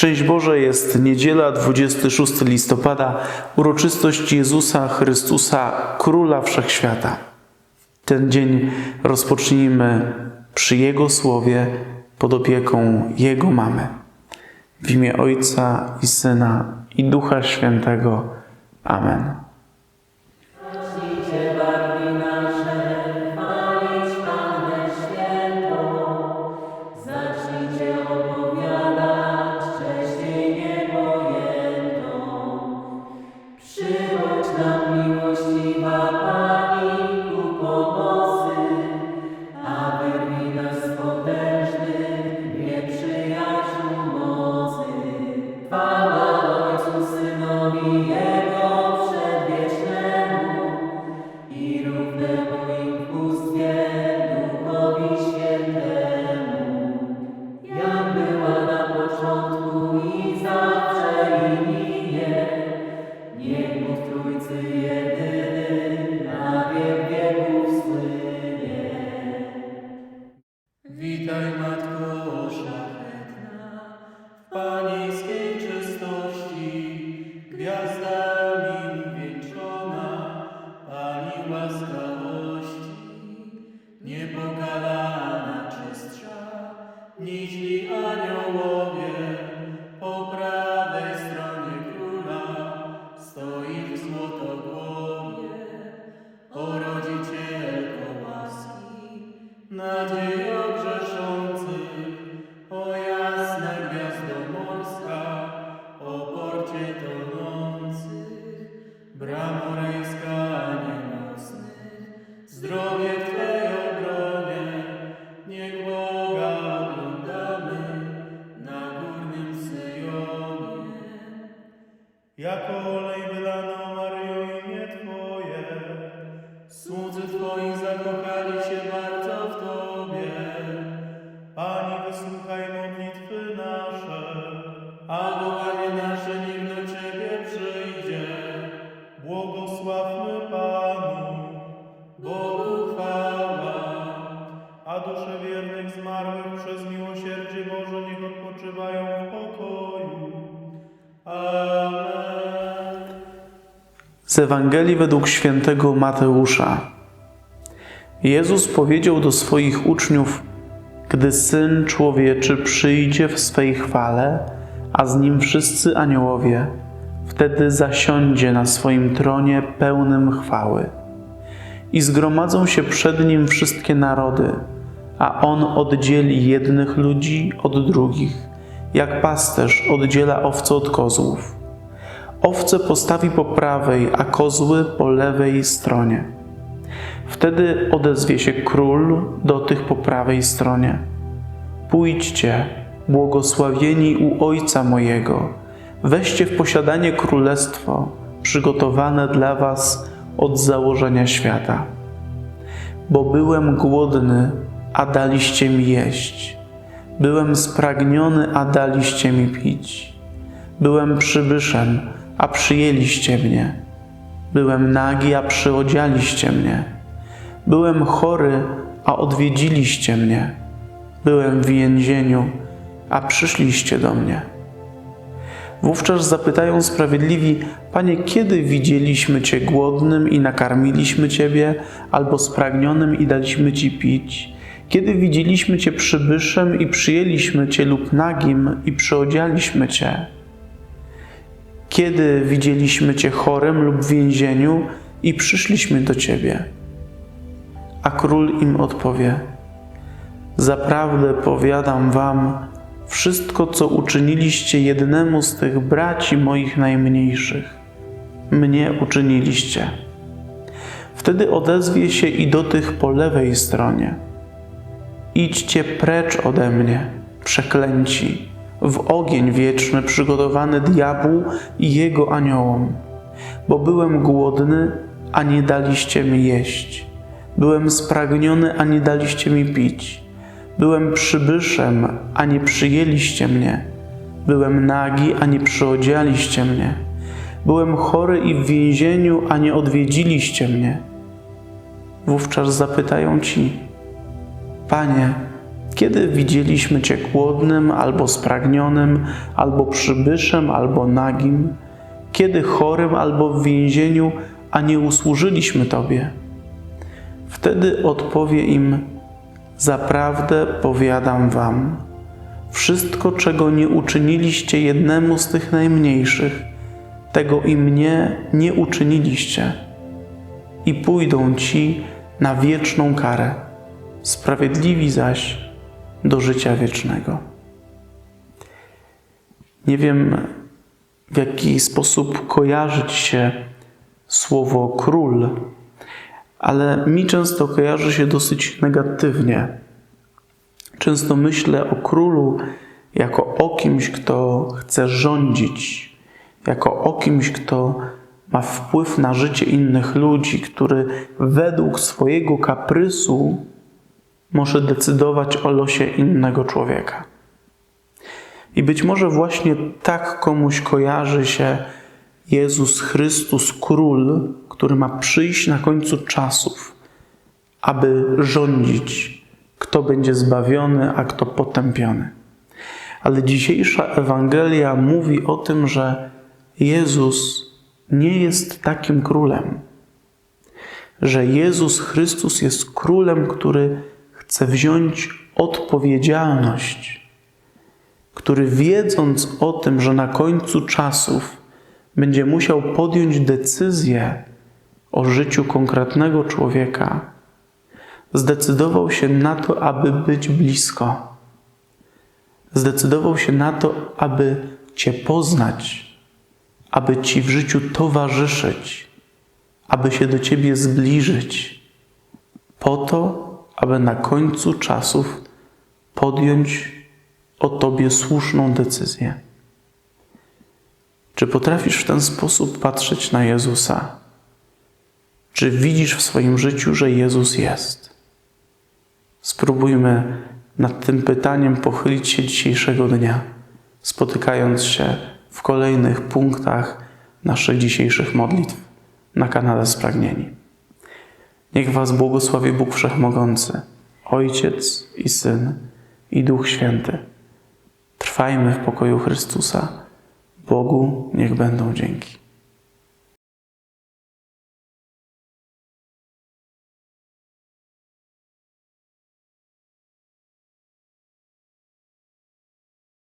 Szczęść Boże jest niedziela 26 listopada, uroczystość Jezusa Chrystusa, Króla Wszechświata. Ten dzień rozpocznijmy przy Jego słowie pod opieką Jego mamy. W imię Ojca i Syna i Ducha Świętego. Amen. Panieńskiej czystości, gwiazdami wieńczona, Pani łaskawości, niepokalana czystsza, niźli Jako olej wylano Maryjo imię Twoje, Słudzy Twoi zakochali się bardzo w Tobie, Pani wysłuchaj modlitwy nasze, a wołanie nasze niech do Ciebie przyjdzie. błogosławmy Panu, Bogu chwała, a dusze wiernych zmarłych przez miłosierdzie Boże niech odpoczywają w pokoju. Z Ewangelii według świętego Mateusza. Jezus powiedział do swoich uczniów: Gdy syn człowieczy przyjdzie w swej chwale, a z nim wszyscy aniołowie, wtedy zasiądzie na swoim tronie pełnym chwały. I zgromadzą się przed nim wszystkie narody, a on oddzieli jednych ludzi od drugich, jak pasterz oddziela owce od kozłów. Owce postawi po prawej, a kozły po lewej stronie. Wtedy odezwie się król do tych po prawej stronie. Pójdźcie, błogosławieni u Ojca mojego, weźcie w posiadanie królestwo przygotowane dla was od założenia świata. Bo byłem głodny, a daliście mi jeść. Byłem spragniony, a daliście mi pić. Byłem przybyszem, a przyjęliście mnie. Byłem nagi, a przyodzialiście mnie. Byłem chory, a odwiedziliście mnie. Byłem w więzieniu, a przyszliście do mnie. Wówczas zapytają sprawiedliwi: Panie, kiedy widzieliśmy Cię głodnym i nakarmiliśmy Ciebie, albo spragnionym i daliśmy Ci pić? Kiedy widzieliśmy Cię przybyszem i przyjęliśmy Cię lub nagim i przyodzialiśmy Cię? Kiedy widzieliśmy Cię chorym lub w więzieniu i przyszliśmy do Ciebie? A król im odpowie: Zaprawdę powiadam Wam, wszystko, co uczyniliście jednemu z tych braci moich najmniejszych, mnie uczyniliście. Wtedy odezwie się i do tych po lewej stronie. Idźcie precz ode mnie, przeklęci, w ogień wieczny przygotowany diabłu i jego aniołom. Bo byłem głodny, a nie daliście mi jeść. Byłem spragniony, a nie daliście mi pić. Byłem przybyszem, a nie przyjęliście mnie. Byłem nagi, a nie przyodzialiście mnie. Byłem chory i w więzieniu, a nie odwiedziliście mnie. Wówczas zapytają ci: Panie, Kiedy widzieliśmy Cię głodnym, albo spragnionym, albo przybyszem, albo nagim? Kiedy chorym, albo w więzieniu, a nie usłużyliśmy Tobie? Wtedy odpowie im: Zaprawdę powiadam Wam, wszystko, czego nie uczyniliście jednemu z tych najmniejszych, tego i mnie nie uczyniliście. I pójdą ci na wieczną karę, sprawiedliwi zaś do życia wiecznego. Nie wiem, w jaki sposób kojarzy ci się słowo król, ale mi często kojarzy się dosyć negatywnie. Często myślę o królu jako o kimś, kto chce rządzić, jako o kimś, kto ma wpływ na życie innych ludzi, który według swojego kaprysu może decydować o losie innego człowieka. I być może właśnie tak komuś kojarzy się Jezus Chrystus, król, który ma przyjść na końcu czasów, aby rządzić, kto będzie zbawiony, a kto potępiony. Ale dzisiejsza Ewangelia mówi o tym, że Jezus nie jest takim królem. Że Jezus Chrystus jest królem, który chce wziąć odpowiedzialność, który wiedząc o tym, że na końcu czasów będzie musiał podjąć decyzję o życiu konkretnego człowieka, zdecydował się na to, aby być blisko. Zdecydował się na to, aby Cię poznać, aby Ci w życiu towarzyszyć, aby się do Ciebie zbliżyć, po to, aby na końcu czasów podjąć o Tobie słuszną decyzję. Czy potrafisz w ten sposób patrzeć na Jezusa? Czy widzisz w swoim życiu, że Jezus jest? Spróbujmy nad tym pytaniem pochylić się dzisiejszego dnia, spotykając się w kolejnych punktach naszych dzisiejszych modlitw na kanale Spragnieni. Niech Was błogosławi Bóg Wszechmogący, Ojciec i Syn i Duch Święty. Trwajmy w pokoju Chrystusa. Bogu niech będą dzięki.